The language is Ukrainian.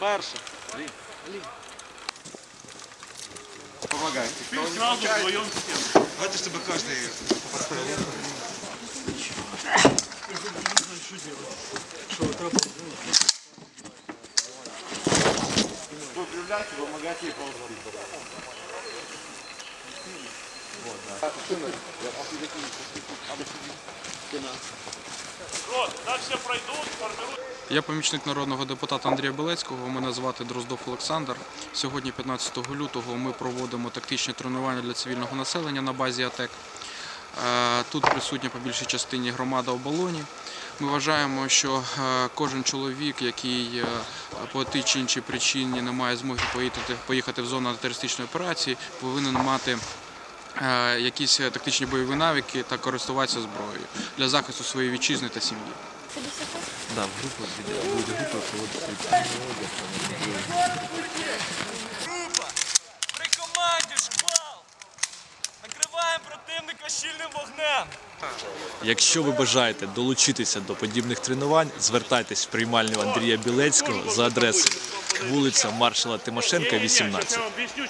Перше. Лі. Лі. Помагай. Сразу вдвоем с кем. Давайте, чтобы каждый Выпрямлять, помогать ей ползать. Вот, да. Рот, так все пройдут, формируют. Я помічник народного депутата Андрія Белецького. Мене звати Дроздов Олександр. Сьогодні, 15 лютого, ми проводимо тактичні тренування для цивільного населення на базі АТЕК. Е, Тут присутня по більшій частині громада оболоні. Ми вважаємо, що е, кожен чоловік, який е, по тій чи іншій причині не має змоги поїхати, в зону антитерористичної операції, повинен мати якісь тактичні бойові навики та користуватися зброєю для захисту своєї вітчизни та сім'ї. Да, в групу буде, буде група проводити. Група! При команді шквал! Накриваємо противника щільним вогнем! Якщо ви бажаєте долучитися до подібних тренувань, звертайтесь в приймальню Андрія Білецького за адресою вулиця Маршала Тимошенка, 18. Я вам объясню,